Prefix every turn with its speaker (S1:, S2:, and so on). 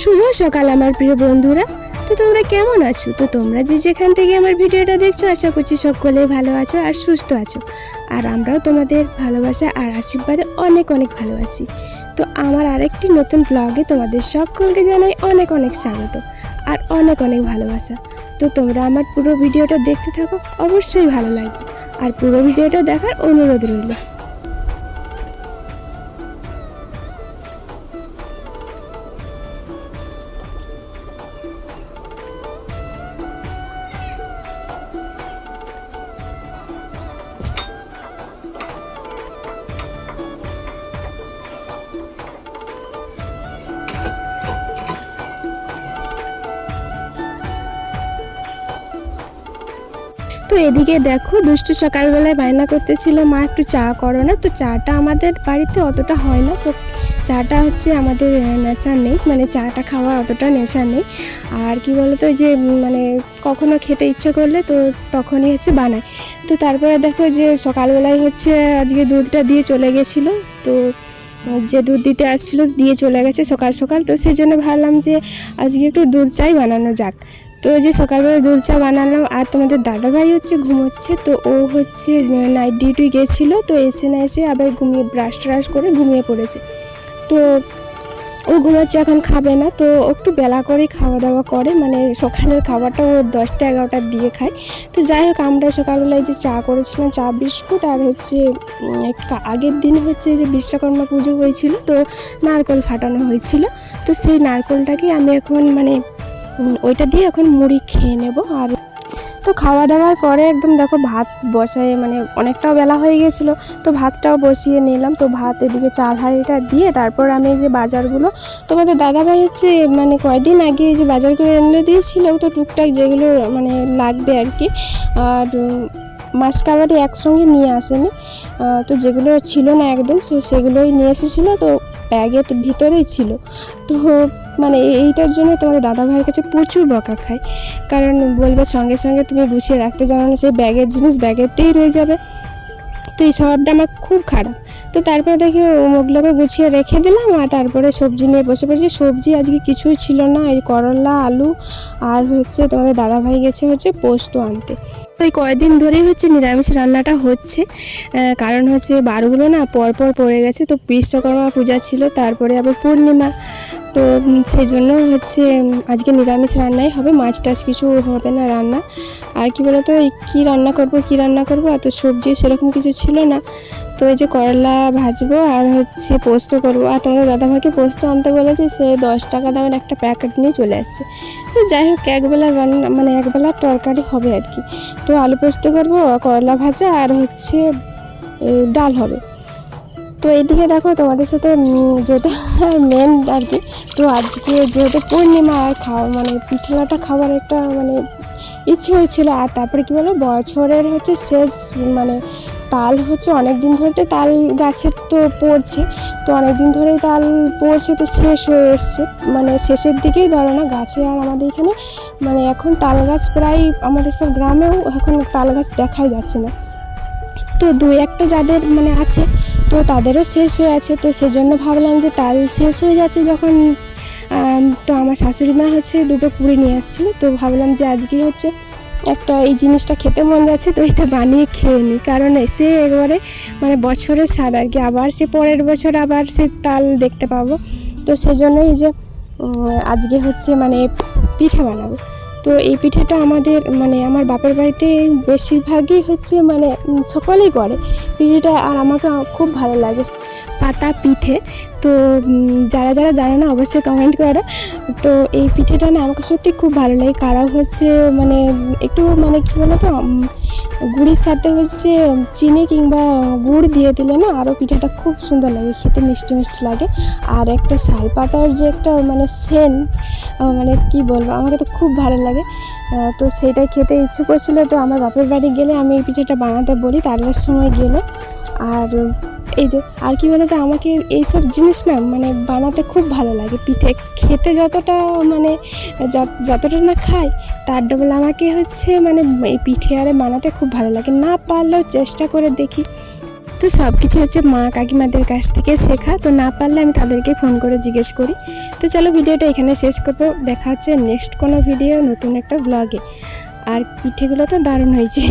S1: শুভ সকাল আমার প্রিয় বন্ধুরা। তো তোমরা কেমন আছো? তো তোমরা যে যেখান থেকে আমার ভিডিওটা দেখছ, আশা করছি সকলে ভালো আছো আর সুস্থ আছো। আর আমরাও তোমাদের ভালোবাসা আর আশীর্বাদে অনেক অনেক ভালো আছি। তো আমার আরেকটি নতুন ব্লগে তোমাদের সকলকে জানাই অনেক অনেক স্বাগত আর অনেক অনেক ভালোবাসা। তো তোমরা আমার পুরো ভিডিওটা দেখতে থাকো, অবশ্যই ভালো লাগবে। আর পুরো ভিডিওটা দেখার অনুরোধ রইল। তো এদিকে দেখো, দুষ্টু সকালবেলায় বায়না করতেছিল, মা, একটু চা করো না। তো চাটা আমাদের বাড়িতে অতটা হয় না। তো চাটা হচ্ছে আমাদের নেশা নেই মানে চাটা খাওয়ার অতটা নেশা নেই। আর কি বলতো যে মানে কখনো খেতে ইচ্ছে করলে তো তখনই হচ্ছে বানায়। তো তারপরে দেখো যে সকালবেলায় হচ্ছে আজকে দুধটা দিয়ে চলে গেছিল। তো যে দুধ দিতে আসছিল, দিয়ে চলে গেছে সকাল সকাল। তো সেই জন্য ভাবলাম যে আজকে একটু দুধ চাই বানানো যাক। তো ওই যে সকালবেলা দুধ চা বানালাম, আর তোমাদের দাদাভাই হচ্ছে ঘুমোচ্ছে, তো ও হচ্ছে নাইট ডিউটি গেছিল, তো এসে না এসে আবার ঘুমিয়ে ব্রাশ ট্রাশ করে ঘুমিয়ে পড়েছে। তো ও ঘুমাচ্ছে এখন খাবে না, তো একটু বেলা করে খাওয়া দাওয়া করে মানে সকালের খাবারটা ও দশটা এগারোটার দিয়ে খায়। তো যাই হোক, আমরা সকালবেলায় যে চা করেছিলাম, চা বিস্কুট, আর হচ্ছে আগের দিন হচ্ছে যে বিশ্বকর্মা পুজো হয়েছিল, তো নারকল ফাটানো হয়েছিল। তো সেই নারকলটাকে আমি এখন মানে ওইটা দিয়ে এখন মুড়ি খেয়ে নেব আর তো খাওয়া দাওয়ার পরে একদম দেখো ভাত বসায় মানে অনেকটাও বেলা হয়ে গেছিল, তো ভাতটাও বসিয়ে নিলাম। তো ভাত এদিকে চাল হাঁড়িটা দিয়ে তারপর আমি এই যে বাজারগুলো, তোমাদের দাদাভাই হচ্ছে মানে কয়দিন আগে এই যে বাজার করে এনে দিয়েছিল, তো টুকটাক যেগুলো মানে লাগবে আর কি, আর মাস কাবাডি একসঙ্গে নিয়ে আসেনি। তো যেগুলো ছিল না একদম সেগুলোই নিয়ে এসেছিল, তো ব্যাগের ভিতরেই ছিল। তো মানে এইটার জন্য তোমাদের দাদা ভাইয়ের কাছে প্রচুর বকা খায়। কারণ বলবে সঙ্গে সঙ্গে তুমি গুছিয়ে রাখতে জানো না, সেই ব্যাগের জিনিস ব্যাগেরতেই রয়ে যাবে। তো এই স্বভাবটা আমার খুব খারাপ। তো তারপরে দেখি ওগুলোকে গুছিয়ে রেখে দিলাম আর তারপরে সবজি নিয়ে বসে পড়েছি। সবজি আজকে কিছুই ছিল না, এই করলা, আলু আর হচ্ছে তোমাদের দাদা ভাই গেছে হচ্ছে পোস্ত আনতে। ওই কয়েকদিন ধরেই হচ্ছে নিরামিষ রান্নাটা হচ্ছে। কারণ হচ্ছে বারগুলো না পরপর পড়ে গেছে, তো বিশ্বকর্মা পূজা ছিল, তারপরে আবার পূর্ণিমা। তো সেই জন্য হচ্ছে আজকে নিরামিষ রান্নাই হবে মাছ টাছ কিছু হবে না রান্না। আর কি বলতো, এই কী রান্না করব, কী রান্না করব, এত সবজি, সেরকম কিছু ছিল না। তো এই যে করলা ভাজবো আর হচ্ছে পোস্ত করব। আর তোমাদের দাদাভাইকে পোস্ত আনতে বলেছি, সে দশ টাকা দামের একটা প্যাকেট নিয়ে চলে আসছে। তো যাই হোক, একবেলা রান্না মানে একবেলা তরকারি হবে আর কি। তো আলু পোস্ত করব, করলা ভাজা আর হচ্ছে ডাল হবে। তো এইদিকে দেখো, তোমাদের সাথে যেটা মেন আর কি, তো আজকে যেহেতু পূর্ণিমা, আর খাওয়া মানে পিঠেলাটা খাওয়ার একটা মানে ইচ্ছে হয়েছিল। আর তারপরে কি বলো বছরের হচ্ছে শেষ মানে তাল হচ্ছে অনেক দিন ধরে তো তাল গাছের তো পড়ছে। তো অনেক দিন ধরেই তাল পড়ছে তো শেষ হয়ে এসছে। মানে শেষের দিকেই ধরো না, গাছে আর আমাদের এখানে মানে এখন তাল গাছ প্রায় আমাদের সব গ্রামেও এখন তাল গাছ দেখাই যাচ্ছে না। তো দুই একটা যাদের মানে আছে, তো তাদেরও শেষ হয়ে আছে। তো সেজন্য ভাবলাম যে তাল শেষ হয়ে যাচ্ছে যখন তো আমার শাশুড়ি মা হচ্ছে দুটো পুরি নিয়ে আসছিল, তো ভাবলাম যে আজকে হচ্ছে একটা এই জিনিসটা খেতে মন যাচ্ছে, তো এটা বানিয়ে খেয়ে নিই। কারণ সে একবারে মানে বছরের স্বাদ আর কি, আবার সে পরের বছর আবার সে তাল দেখতে পাবো। তো সেজন্যই যে আজকে হচ্ছে মানে পিঠে বানাবো। তো এই পিঠেটা আমাদের মানে আমার বাপের বাড়িতে বেশিরভাগই হচ্ছে মানে সকলেই করে। পিঠেটা আর আমাকে খুব ভালো লাগে। পাতা পিঠে। তো যারা যারা জানে না অবশ্যই কমেন্ট করো। তো এই পিঠেটা না আমাকে সত্যি খুব ভালো লাগে। কারা হচ্ছে মানে একটু মানে কী বলো তো গুড়ির সাথে হচ্ছে চিনি কিংবা গুড় দিয়ে দিলে না আরও পিঠাটা খুব সুন্দর লাগে, খেতে মিষ্টি মিষ্টি লাগে। আর একটা শাল পাতার যে একটা মানে সেন মানে কি বলব, আমাকে তো খুব ভালো লাগে। তো সেটাই খেতে ইচ্ছে করছিল। তো আমার বাপের বাড়ি গেলে আমি এই পিঠাটা বানাতে বলি তার সময় গেলে। আর এই যে, আর কি বলতো, আমাকে এইসব জিনিস না মানে বানাতে খুব ভালো লাগে। পিঠে খেতে যতটা মানে যত- যতটা না খাই, তার ডবল আমাকে হচ্ছে মানে এই পিঠে আরে বানাতে খুব ভালো লাগে। না পারলেও চেষ্টা করে দেখি। তো সব কিছু হচ্ছে মা কাকিমাদের কাছ থেকে শেখা। তো না পারলে আমি তাদেরকে ফোন করে জিজ্ঞেস করি। তো চলো ভিডিওটা এখানে শেষ করব। দেখা হচ্ছে নেক্সট কোনো ভিডিও, নতুন একটা ব্লগে আর পিঠেগুলো তো দারুণ হয়েছে।